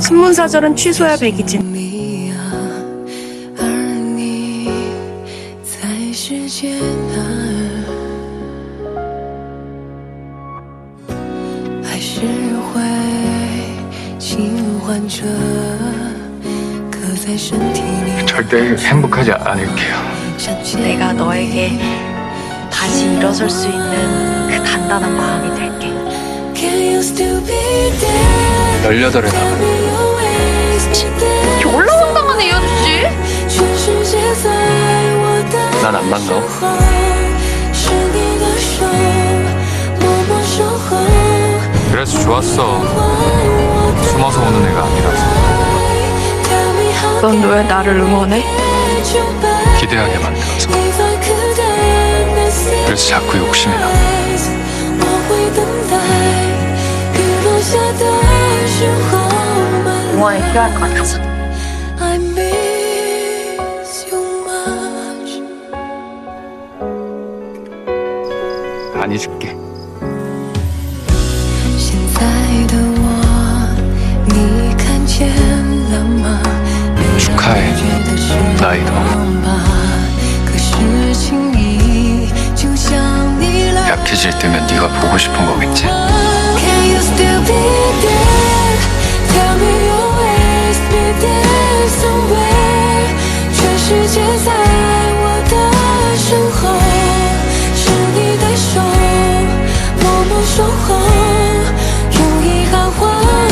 신문사절은 취소야 백이진 절대 행복하지 않을게요. 내가 너에게 다시 일어설 수 있는 간단한 마음이 될게. 18에 나가는 졸라 황당하네 이 아저씨 난 안 반가워. 그래서 좋았어. 숨어서 오는 애가 아니라서. 넌 왜 나를 응원해? 기대하게 만들어서 그래서 자꾸 욕심이 나. 等待雨落下的时候你现在的我你看见了吗？你 약해질 때면 네가 보고 싶은 거겠지.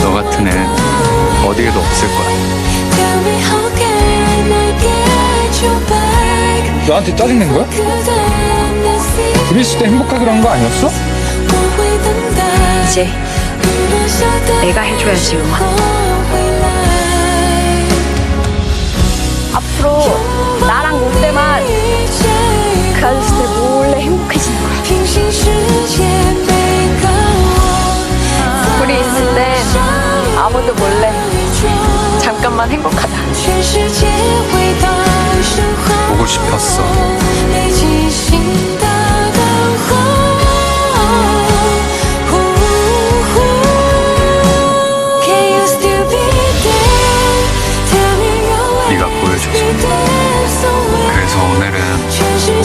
너 같은 애 어디에도 없을 거야. 너한테 짜증낸 거야? 우리 때 행복하기로 한 거 아니었어? 이제 내가 해줘야지 응원 앞으로 나랑 놀 때만 그 아저씨들 몰래 행복해지는 거야. 우리 있을 때 아무도 몰래 잠깐만 행복하다 보고 싶었어.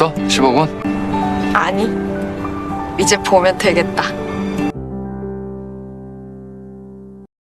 봤어? 15분? 아니, 이제 보면 되겠다.